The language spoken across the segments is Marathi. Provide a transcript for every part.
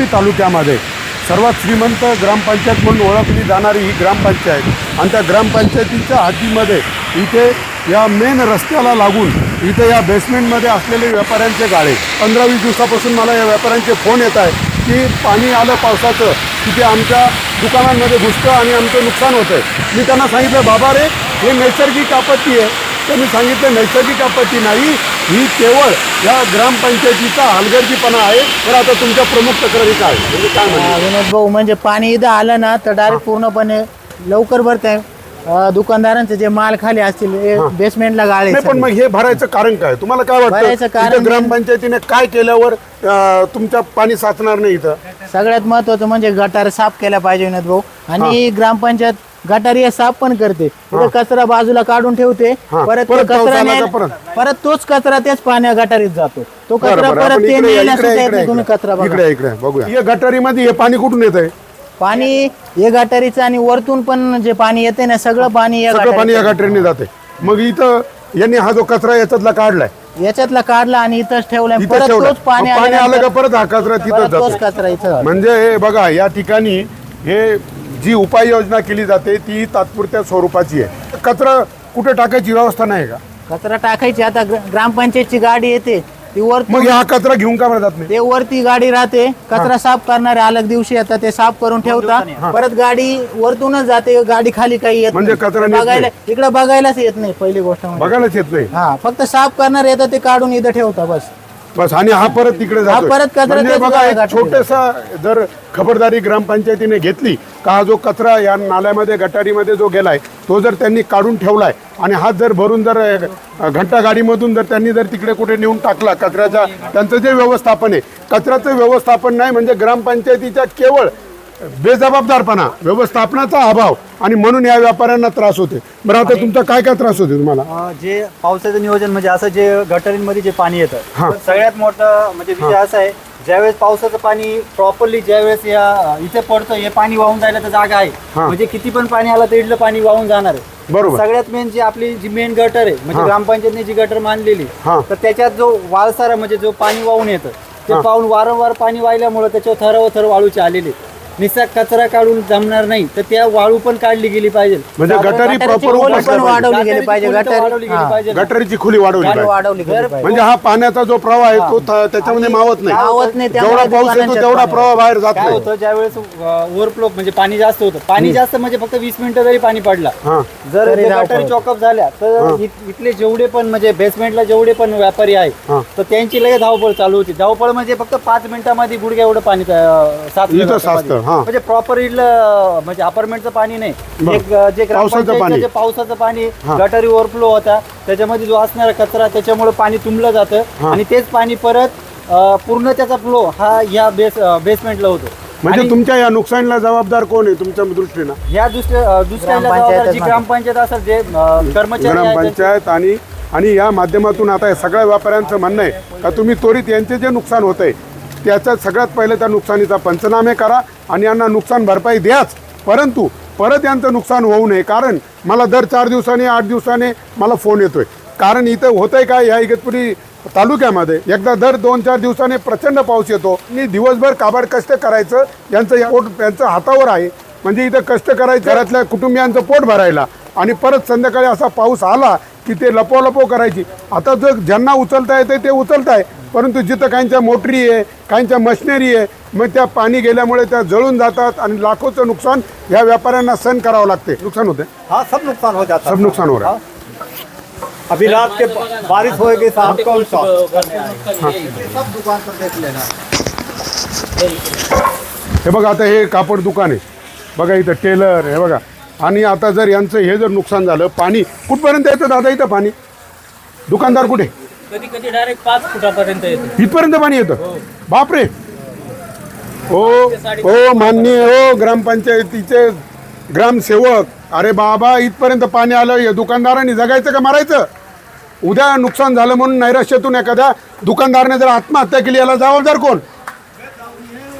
इगतपुरी तालुक्यामध्ये. सर्वात श्रीमंत ग्रामपंचायत म्हणून ओळखली जाणारी ही ग्रामपंचायत आणि त्या ग्रामपंचायतीच्या हातीमध्ये इथे या मेन रस्त्याला लागून इथे या बेसमेंटमध्ये असलेले व्यापाऱ्यांचे गाळे. पंधरा वीस दिवसापासून मला या व्यापाऱ्यांचे फोन येत आहे की पाणी आलं पावसाचं की ते आमच्या दुकानांमध्ये घुसतं आणि आमचं नुकसान होतं आहे मी त्यांना सांगितलं बाबा रे हे नैसर्गिक आपत्ती आहे. तर मी सांगितलं नैसर्गिक आपत्ती नाही ही केवळ या ग्रामपंचायतीचा हलगर्जीपणा आहे. तर आता तुमच्या प्रमुख तक्रारी काय? म्हणजे काय हा, म्हणा विनोद भाऊ म्हणजे पाणी इथं आलं ना तर डायरेक्ट पूर्णपणे लवकर भरत आहे दुकानदारांचे जे माल खाली असतील हे बेसमेंटला गाळे नाही पण मग हे भरायचं कारण काय? तुम्हाला काय भरायचं वाटतं कारण इथं ग्रामपंचायतीने काय केल्यावर अं, तुमच्या पाणी साचणार नाही इथं? सगळ्यात महत्वाचं म्हणजे गटार साफ केला पाहिजे विनोद भाऊ. आणि ग्रामपंचायत गटार साफ पण करते. इथं कचरा बाजूला काढून ठेवते. परत तो परत कचरा आला न्यायला- का परत? परत तोच कचरा तेच पाण्या गटारीत जातो. तो कचरा. परत ते न्यायला सुद्धा येत नाही तुम्ही. कचरा बघा. इकडे इकडे बघूया. या गटारीमध्ये हे पाणी कुठून येत आहे पाणी हे गटारीचं आणि वरतून पण जे पाणी येते ना सगळं पाणी या सगळं पाणी या गटारीत गटारीने जाते मग इथं यांनी हा जो कचरा याच्यातला काढलाय याच्यातला काढला आणि इथंच ठेवलाय. इथं परत ठेवला तोच पाणी आलं का आल्यानंतर परत हा कचरा तिथं परत तोच जातो कचरा इथं. म्हणजे हे बघा या ठिकाणी हे जी उपाययोजना केली जाते ती तात्पुरत्या स्वरूपाची आहे. कचरा कुठे टाकायची व्यवस्था नाही का? कचरा टाकायची आता ग्र- ग्रामपंचायतची गाडी येते ती वर मग हा कचरा घेऊन का बरं जात नाही? ते वरती गाडी राहते कचरा साफ करणारे अलग दिवशी येतात ते साफ करून ठेवता परत गाडी वरतूनच जाते गाडी खाली काही येत म्हणजे नाही. कचरा नेत बघायला इकडे बघायलाच येत नाही पहिली गोष्ट म्हणजे. बघायलाच येत नाही. हा फक्त साफ करणार येतं ते काढून इथं ठेवता बस. बस आणि हा परत तिकडे जातो परत कचरा म्हणजे बघा एक छोटासा जर खबरदारी ग्रामपंचायतीने घेतली का हा जो कचरा या नाल्यामध्ये गटारीमध्ये जो गेलाय तो जर त्यांनी काढून ठेवलाय आणि हात जर भरून जर अ, घंटा गाडीमधून जर त्यांनी जर तिकडे कुठे नेऊन टाकला कचऱ्याच्या त्यांचं जे व्यवस्थापन आहे कचऱ्याचं व्यवस्थापन नाही म्हणजे ग्रामपंचायतीच्या केवळ बेजबाबदारपणा व्यवस्थापनाचा अभाव आणि म्हणून या व्यापाऱ्यांना त्रास होते बरं आता तुमचा काय काय त्रास होते तुम्हाला अं, जे पावसाचं नियोजन म्हणजे असं जे गटारींमध्ये जे पाणी येतं हा. तर सगळ्यात मोठं म्हणजे विषय असा आहे ज्यावेळेस पावसाचं पाणी प्रॉपरली ज्यावेळेस या इथे पडतं हे पाणी वाहून जायला तर जागा आहे हा. म्हणजे किती पण पाणी आलं तर इथलं पाणी वाहून जाणार आहे बरोबर. सगळ्यात मेन जी आपली जी मेन गटर आहे म्हणजे हा. ग्रामपंचायतने जी गटर मानलेली हा. तर त्याच्यात जो वाळसारा म्हणजे जो पाणी वाहून येतं ते पाहून वारंवार पाणी वाहिल्यामुळे त्याच्यावर थर व थर वाळूचे आलेले निसा कचरा काढून जमणार नाही तर त्या वाळू पण काढली गेली पाहिजे म्हणजे गटारी प्रॉपर खोली पण वाढवली गेली पाहिजे गटारी वाढवली गेली हा. पाहिजे ना. गटारीची खोली वाढवली पाहिजे वाढवली गेली पाहिजे म्हणजे हा पाण्याचा जो प्रवाह आहे तो थ- त्याच्यामध्ये मावत नाही मावत नाही, त्यामुळे पाऊस येतो तेवढा पाणी प्रवाह बाहेर जात काय नाही होतं ज्यावेळेस ओव्हरफ्लो म्हणजे पाणी जास्त होतं पाणी जास्त म्हणजे फक्त वीस मिनिटं जरी पाणी पडला हा जर तरी धावपळ गटारी होते. चॉकअप झाल्या तर इत- इथले जेवढे पण म्हणजे बेसमेंटला जेवढे पण व्यापारी हा. आहे तर त्यांची लगेच धावपळ चालू होती धावपळ म्हणजे फक्त पाच मिनिटामध्ये गुडघ्या एवढं पाणी अं, साचलं इथं जातं साचतं, मध्ये. हा. म्हणजे प्रॉपर इथलं म्हणजे अपार्टमेंटचं पाणी नाही बरं. एक अं, जे पावसाचं ग्रामपंचायतचं पाणी. जे पावसाचं पाणी हा. गटारी ओव्हरफ्लो होता त्याच्यामध्ये जो असणारा कचरा त्याच्यामुळे पाणी तुंबलं जातं हा. आणि तेच पाणी परत अं, पूर्ण त्याचा फ्लो हा या बेस बेसमेंटला होतो म्हणजे आणि- तुमच्या या नुकसानीला जबाबदार कोण आहे तुमच्या दृष्टीनं या दुसऱ्या अ, दुसऱ्या ग्रामपंचायतच जबाबदार जी नाही. ग्रामपंचायत असेल जे अ, कर्मचारी आहेत, ग्रामपंचायत आणि आणि या माध्यमातून आता या सगळ्या व्यापाऱ्यांचं म्हणणं आहे का तुम्ही त्वरित यांचे जे नुकसान होत आहे त्याचा सगळ्यात पहिले त्या नुकसानीचा पंचनामे करा आणि यांना नुकसान भरपाई द्याच. परंतु परत यांचं नुकसान होऊ नये. कारण मला दर चार दिवसाने आठ दिवसाने मला फोन येतोय. कारण इथं होतंय काय ह्या इगतपुरी तालुक्यामध्ये? एकदा दर दोन चार दिवसाने प्रचंड पाऊस येतो. आणि दिवसभर काबाड कष्ट करायचं. यांचं या पोट यांचं हातावर आहे. म्हणजे इथं कष्ट करायचं घरातल्या कुटुंबियांचं पोट भरायला. आणि परत संध्याकाळी असा पाऊस आला की ते लपो लपो करायची. आता जर ज्यांना उचलता येते ते उचलताय परंतु जिथं काहींच्या मोटरी आहे काहींच्या मशिनरी आहे मग त्या पाणी गेल्यामुळे त्या जळून जातात आणि लाखोचं नुकसान या व्यापाऱ्यांना सहन करावं लागते नुकसान होते हाँ सब नुकसान हो जाता. सब नुकसान हो रहा है. अभी रात के बारिश होएगी शाम को और शॉप सब दुकान पर देख लेना। हे बघा आता हे कापड दुकान आहे. बघा इथं टेलर हे बघा. आणि आता जर यांचं हे जर नुकसान झालं पाणी कुठपर्यंत येतं दादा इथं पाणी? दुकानदार कुठे? कधी कधी डायरेक्ट पाच फुटापर्यंत येते. इथपर्यंत पाणी येतं? बापरे! हो हो माननीय हो ग्रामपंचायतीचे ग्रामसेवक अरे बाबा इथपर्यंत पाणी आलं या दुकानदारांनी जगायचं का मारायचं? उद्या नुकसान झालं म्हणून नैराश्यातून एखाद्या दुकानदाराने जर आत्महत्या केली याला जबाबदार कोण?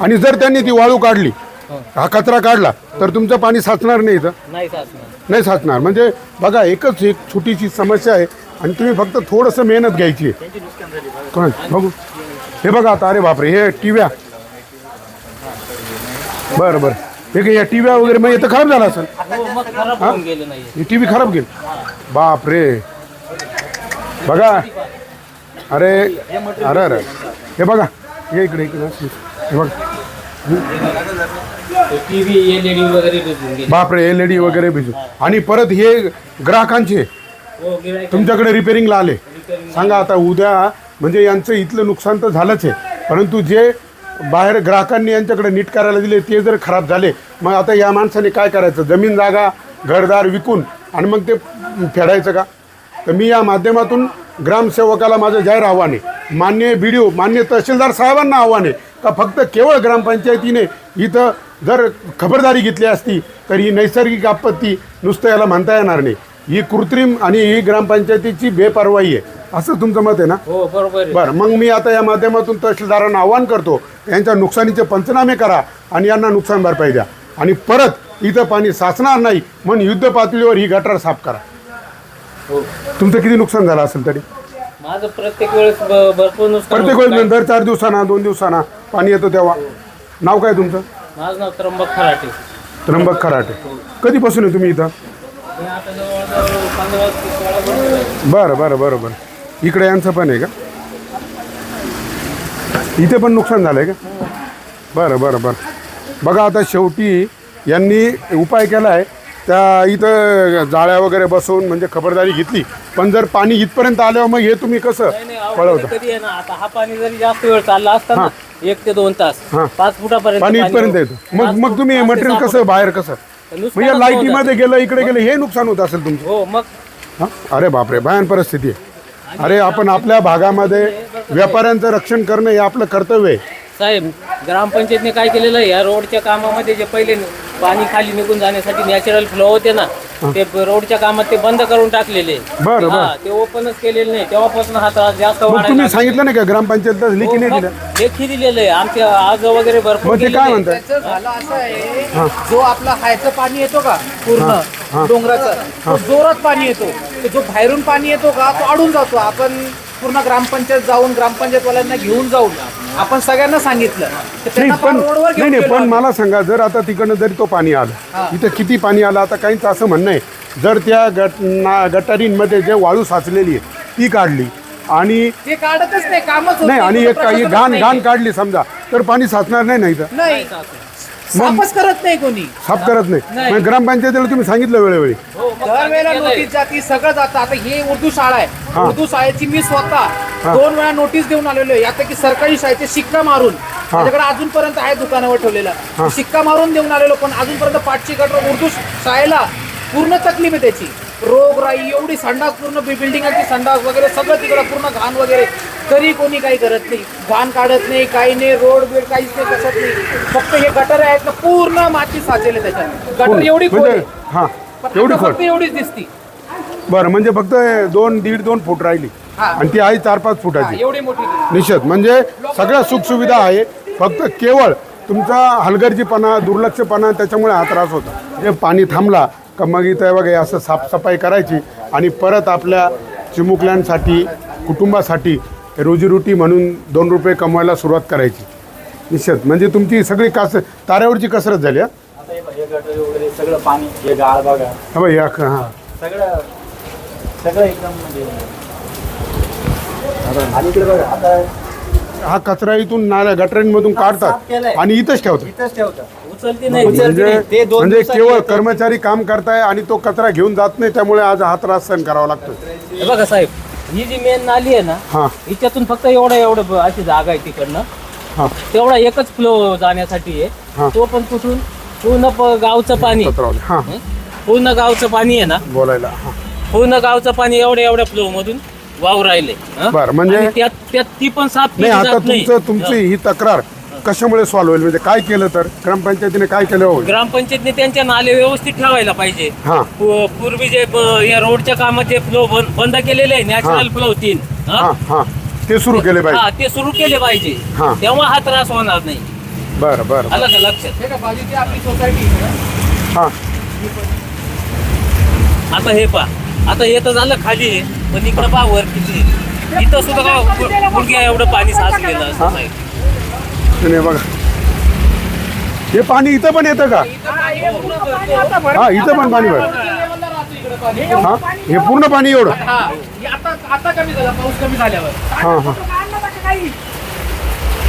आणि जर त्यांनी ती वाळू काढली हा कचरा काढला तर तुमचं पाणी साचणार नाही इथं? नाही साचणार. नाही साचणार. म्हणजे बघा एकच एक छोटीशी समस्या आहे आणि तुम्ही फक्त थोडंसं मेहनत घ्यायची आहे. कोण? बघू. हे बघा आता अरे बापरे हे टिव्या. बरं बरं. हे काय या टी व्ही वगैरे मग येतं खराब झालं असेल? हो मग खराब होऊन गेलं नाही ही टी व्ही खराब गेली. बाप रे बघा. अरे अरे अरे. हे बघा. हे इकडे इकडे. हे बघा. टीव्ही एलईडी वगैरे भेटून गेले. बापरे एल ई डी वगैरे भिजू आणि परत हे ग्राहकांचे हो गिऱ्हाईक तुमच्याकडे रिपेरिंगला आले. सांगा आता उद्या म्हणजे यांचं इथलं नुकसान तर झालंच आहे. परंतु जे बाहेर ग्राहकांनी यांच्याकडे नीट करायला दिले ते जर खराब झाले मग आता या माणसाने काय करायचं? जमीन जागा घरदार विकून आणि मग ते फेडायचं का? तर मी या माध्यमातून ग्रामसेवकाला माझं जाहीर आव्हान आहे. मान्य बी डी ओ मान्य तहसीलदार साहेबांना आव्हान आहे. का फक्त केवळ ग्रामपंचायतीने इथं जर खबरदारी घेतली असती तर ही नैसर्गिक आपत्ती नुसतं याला म्हणता येणार नाही. ही कृत्रिम आणि ही ग्रामपंचायतीची बेपरवाई आहे. असं तुमचं मत आहे ना? हो बरोबर. बरं मग मी आता या माध्यमातून तहसीलदारांना आव्हान करतो यांच्या नुकसानीचे पंचनामे करा आणि यांना नुकसान भरपाई द्या. आणि परत इथं पाणी साचणार नाही म्हणून युद्ध पातळीवर ही गटार साफ करा. हो. तुमचं किती नुकसान झालं असेल तरी? माझं प्रत्येक वेळेस ब- भरपूर नुकसान प्रत्येक होतं. वेळेस दर चार दिवसांना दोन दिवसांना. पाणी येतं तेव्हा? नाव काय तुमचं? माझं नाव त्र्यंबक खराटे. त्र्यंबक खराटे. कधीपासून आहे तुम्ही इथं? मी आता जवळजवळ पंधरा ते सोळा वर्ष झाली. बरं बरं बरं बरं. इकडे यांचं पण आहे का? इथे पण नुकसान झालं आहे का? बरं बरं बरं. बघा आता शेवटी यांनी उपाय केला आहे त्या इथं जाळ्या वगैरे बसवून म्हणजे खबरदारी घेतली. पण जर पाणी इथपर्यंत आल्यावर मग हे तुम्ही कसं नाही नाही अवघड पळवता? कधी आहे ना आता हा पाणी जरी जास्त वेळ चालला असता ना एक ते दोन तास. हा. पाच फुटापर्यंत पाणी इथपर्यंत येतं. मग मग तुम्ही मटेरियल कसं बाहेर कसं? म्हणजे. लाईटीमध्ये गेलं इकडे गेलं हे नुकसान होत असेल तुमचं. हो मग हा? अरे बापरे भयान परिस्थिती आहे. अरे आपण आपल्या भागामध्ये व्यापाऱ्यांचं रक्षण करणं हे आपलं कर्तव्य आहे. साहेब ग्रामपंचायतने काय केलेलं आहे? या रोडच्या कामामध्ये जे पहिले पाणी खाली निघून जाण्यासाठी नॅचरल फ्लो होते ना ते रोडच्या कामात ते बंद करून टाकलेले. बरं, हा, बरं. ते ओपनच केलेले नाही. तेव्हापासून हा त्रास जास्त मग वाढायला तुम्ही लागला. सांगितलं नाही का? ग्रामपंचायत लेखी नाही हो, मग लेखी दिलेलं आहे. आमच्या आज वगैरे भरपूर मग ते केलेलं काय आहे. त्याचं झालं असं आहे जो आपला हायचं पाणी येतो का पूर्ण डोंगराचं तो जोरात पाणी येतो. तो जो बाहेरून पाणी येतो का तो अडून जातो. आपण पूर्ण ग्रामपंचायत जाऊन ग्रामपंचायतवाल्यांना घेऊन जाऊन आपण सगळ्यांना सांगितलं. तर नाही त्यांना पण फार रोडवर नाही घेऊन नाही गेलो पण आम्ही. मला सांगा जर आता तिकडनं जरी तो पाणी आलं इथं किती पाणी आलं आता काहींचं असं म्हणणं आहे जर त्या गट ना गटारींमध्ये जे वाळू साचलेली आहे ती काढली आणि ते काढतच नाही कामच होत नाही आणि एक काही प्रशासनच घाण नाही. घाण काढली समजा तर पाणी साचणार नाही ना इथं? नाही. साफच करत नाही कोणी. साफ करत नाही. मग ग्रामपंचायतीला तुम्ही सांगितलं वेळोवेळी. हो, दरवेळेला. नोटीस जाती सगळं जातं. आता ही उर्दू शाळा आहे. हा. उर्दू शाळेची मी स्वतः दोन वेळा नोटीस देऊन आलेलो आहे. आता की सरकारी शाळेचे शिक्का मारून. माझ्याकडे अजूनपर्यंत आहे दुकानावर ठेवलेला. शिक्का मारून देऊन आलेलो पण अजूनपर्यंत पाचशे गटर उर्दू शाळेला पूर्ण तकलीफ आहे त्याची. रोगराई एवढी संडास पूर्ण बिल्डिंगाची संडास वगैरे सगळं तिकडं पूर्ण घाण वगैरे. तरी कोणी काही करत नाही. घाण काढत नाही काही नाही रोड बिड काहीच नाही कसत नाही. फक्त हे गटर आहेत ना पूर्ण माती साचेल त्याच्यात. गटर एवढी खोल म्हणजे. हां पण एवढी आता खोल. फक्त एवढीच दिसती. बरं म्हणजे फक्त दोन दीड दोन फूट राहिली. हा. आणि ती आहे चार पाच फुटाची. एवढी मोठी दिसती. निश्चित. म्हणजे सगळ्या सुखसुविधा आहे. फक्त केवळ तुमचा हलगर्जीपणा दुर्लक्षपणा त्याच्यामुळे हा त्रास होता. हे पाणी थांबला का मग इथं हे असं साफसफाई करायची आणि परत आपल्या चिमुकल्यांसाठी कुटुंबासाठी रोजीरोटी म्हणून दोन रुपये कमवायला सुरुवात करायची. निश्चित. म्हणजे तुमची सगळी कास ताऱ्यावरची कसरत झाली हा? आता हे बघ, हे गटर वगैरे सगळं पाणी हे गाळ बघा. हा बाई या हां. सगळं सगळं एकदम म्हणजे आणि इकडे बघा आता हा कचरा इथून नाल्या गटरांमधून साफ काढतात केलंय. आणि इथंच ठेवतात. इथंच ठेवतं उचलते नाही म्हणजे ते दोन म्हणजे केवळ येतं. कर्मचारी काम करताय आणि तो कचरा घेऊन जात नाही त्यामुळे आज हा त्रास सहन करावा लागतो हे बघा साहेब ही जी मेन नाली आहे ना हा. हिच्यातून फक्त एवढं एवढं ब- अशी जागा आहे तिकडनं. हा. तेवढा एकच फ्लो जाण्यासाठी हा. आहे तो पण कुठून? पूर्ण प- गावचं पाणी हा. हं? पूर्ण गावचं पाणी आहे ना? बोलायला हा. पूर्ण गावचं पाणी एवढ्या एवढ्या फ्लो मधून वाहू राहिले. हं? बरं, म्हणजे- आणि त्यात त्यात ती पण साफ केली नाही आता जात नाही. तुमचं तुमची ही तक्रार कशामुळे सॉल्व्ह होईल? म्हणजे काय केलं तर? ग्रामपंचायतीने काय केलं होईल? ग्रामपंचायतने त्यांच्या नाले व्यवस्थित ठेवायला पाहिजे. हा. पू- पूर्वी जे ब- या रोडच्या कामाचे फ्लो बंद केलेले आहे नॅचरल फ्लो तीन. हं? हा हा. ते सुरू केले हा पाहिजे ते सुरू केले पाहिजे. हा. तेव्हा हा त्रास होणार नाही. बरं बरं आलं का लक्षात? हे का बाजूची आपली सोसायटी हा. आता हे पा आता हे तर झालं खाली पण इकडं पा वर किती. इथं सुद्धा का गुडघ्या एवढं पाणी साचलेलं असं हा. नाही बघा. हे पाणी इथं पण येतं का? हा इथं पण पाणी भर. हा हे पूर्ण पाणी एवढं. हा हे आता आता कमी झाला पाऊस कमी झाल्यावर. हा हा.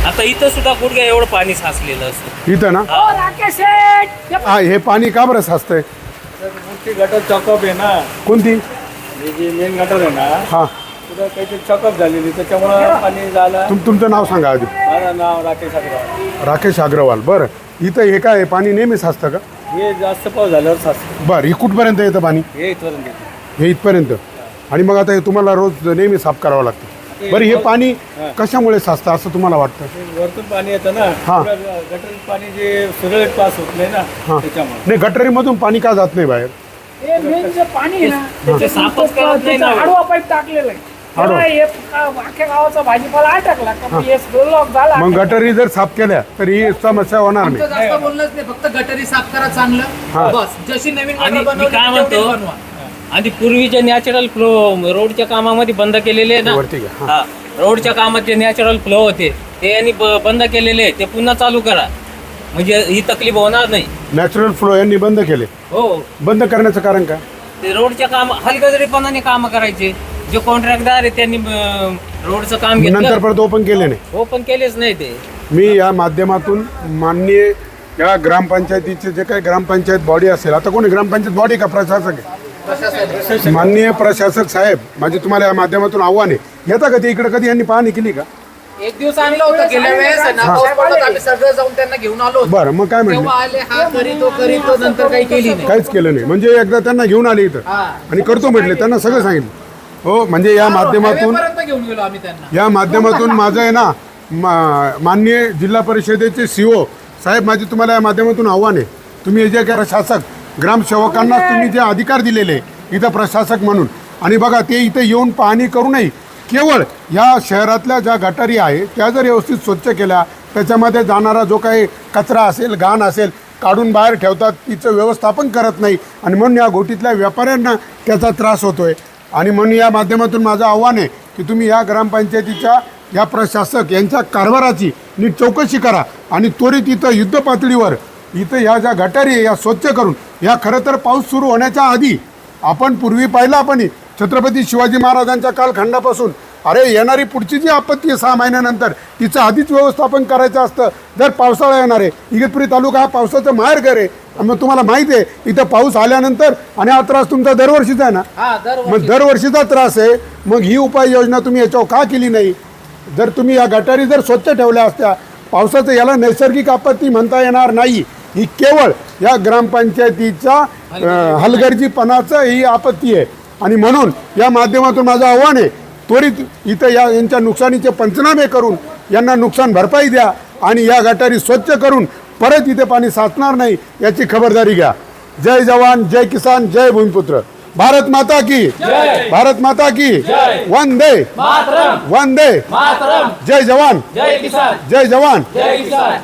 आता इथं सुद्धा गुडघ्या एवढं पाणी साचलेलं असतं. इथं ना? हा हे पाणी का बरं साचतंय? गटर चॉकअप आहे ना. कोणती? हे जे मेन गटर आहे ना हा. तिथं काहीतरी चॉकअप झालेली त्याच्यामुळं पाणी झालं. तुम तुमचं नाव सांगा आधी माझं नाव राकेश अग्रवाल. राकेश अग्रवाल. बरं. इथं हे काय? पाणी नेहमी साचतं का? हे जास्त पाऊस झाल्यावर साचतं. बरं. ही कुठपर्यंत येतं पाणी? हे इथवरून घेतो हे इथपर्यंत. आणि मग आता हे तुम्हाला रोज नेहमी साफ करावं लागतं. बरं हे पाणी कशामुळे साचतं असं तुम्हाला वाटतं? वरतून पाणी येतं ना. हा. गटर पाणी जे सुरळीत पास होत नाही ना हा. त्याच्यामुळे. नाही गटरीमधून पाणी का जात नाही बाहेर? हे मेन जे पाणी आहे ना ते त्याच्या साफच करत नाही ना. आडवा पाईप टाकलेलं आहे. आडवा. तेव्हा हे का- अख्ख्या गावाचा भाजीपाला अटकला का मग हे. लॉक झाला. मग गटरी जर साफ केल्या तर ही समस्या होणार आमचं नाही. जास्त बोलणंच नाही फक्त गटरी साफ करा हा. चांगलं बस जशी नवीन आणि गटर मी बनवली काय तेवढीच म्हणतो? बनवा. आणि पूर्वीचे नॅचरल फ्लो रोडच्या कामामध्ये बंद केलेले आहे वरती घ्या, हा. ना हा रोडच्या कामात जे नॅचरल फ्लो होते. ते यांनी ब- बंद केलेले आहे ते पुन्हा चालू करा. म्हणजे ही तकलीफ होणार नाही. नॅचरल फ्लो यांनी बंद केले. हो. बंद करण्याचं कारण काय? ते रोडच्या काम हलगजरीपणाने काम करायचे. जे कॉन्ट्रॅक्टदार आहे त्यांनी अं, रोडचं काम नंतर घेतलं परत ओपन केले नाही. पण केलेच नाही ते. मी या माध्यमातून माननीय या ग्रामपंचायतीचे जे काही ग्रामपंचायत बॉडी असेल आता कोणी ग्रामपंचायत बॉडी का? प्रशासक आहे? माननीय प्रशासक साहेब माझे तुम्हाला या माध्यमातून आव्हान. आहे येता का ते? इकडे कधी यांनी पाहणी केली का? एक दिवस आणलं होतं गेल्या वेळेस आहे ना. पाऊस पडत आम्ही सगळं जाऊन त्यांना घेऊन आलो होतो. बरं मग काय म्हणले? तेव्हा आले हा करीतो करीतो नंतर काही केली नाही. काहीच केलं नाही. म्हणजे एकदा त्यांना घेऊन आले इथं. आणि करतो म्हटले त्यांना सगळं सांगितलं. हो म्हणजे या माध्यमातून हायवेपर्यंत घेऊन गेलो आम्ही त्यांना. या माध्यमातून माझं आहे ना मा- माननीय जिल्हा परिषदेचे सी ओ साहेब माझे तुम्हाला या माध्यमातून आव्हान आहे. तुम्ही हे जे काय प्रशासक ग्रामसेवकांना तुम्ही जे अधिकार दिलेले इथं प्रशासक म्हणून. आणि बघा ते इथे येऊन पाहणी करू नये. केवळ या शहरातल्या ज्या गटारी आहे त्या जर व्यवस्थित स्वच्छ केल्या त्याच्यामध्ये जाणारा जो काही कचरा असेल घाण असेल काढून बाहेर ठेवतात तिचं व्यवस्थापन करत नाही. आणि म्हणून या गोटीतल्या व्यापाऱ्यांना त्याचा त्रास होतोय. आणि म्हणून या माध्यमातून माझं आव्हान आहे की तुम्ही या ग्रामपंचायतीच्या या प्रशासक यांच्या कारभाराची नीट चौकशी करा आणि त्वरित इथं युद्ध पातळीवर इथं ह्या ज्या गटारी आहे या स्वच्छ करून या खरं तर पाऊस सुरू होण्याच्या आधी आपण पूर्वी पाहिलं आपण छत्रपती शिवाजी महाराजांच्या कालखंडापासून अरे येणारी पुढची जी आपत्ती आहे सहा महिन्यानंतर तिचं आधीच व्यवस्थापन करायचं असतं. जर पावसाळा येणार आहे इगतपुरी तालुका हा पावसाचं माहेरघर आहे. मग तुम्हाला माहिती आहे इथं पाऊस आल्यानंतर आणि हा त्रास तुमचा दरवर्षीचा आहे ना? हा मग दरवर्षीचा त्रास आहे मग ही उपाययोजना तुम्ही याच्यावर का केली नाही? जर तुम्ही या गटारी जर स्वच्छ ठेवल्या असत्या पावसाचं याला नैसर्गिक आपत्ती म्हणता येणार नाही. ही केवळ या ग्रामपंचायतीच्या अं, हलगर्जीपणाचं ही आपत्ती आहे. आणि म्हणून या माध्यमातून माझं आव्हान आहे त्वरित इथं या यांच्या नुकसानीचे पंचनामे करून यांना नुकसान भरपाई द्या आणि या गटारी स्वच्छ करून परत इथे पाणी साचणार नाही याची खबरदारी घ्या. जय जवान जय किसान जय भूमिपुत्र. भारत माता की भारत माता की वंदे. वंदे. जय जवान. जय किसान. जय जवान. जय किसान.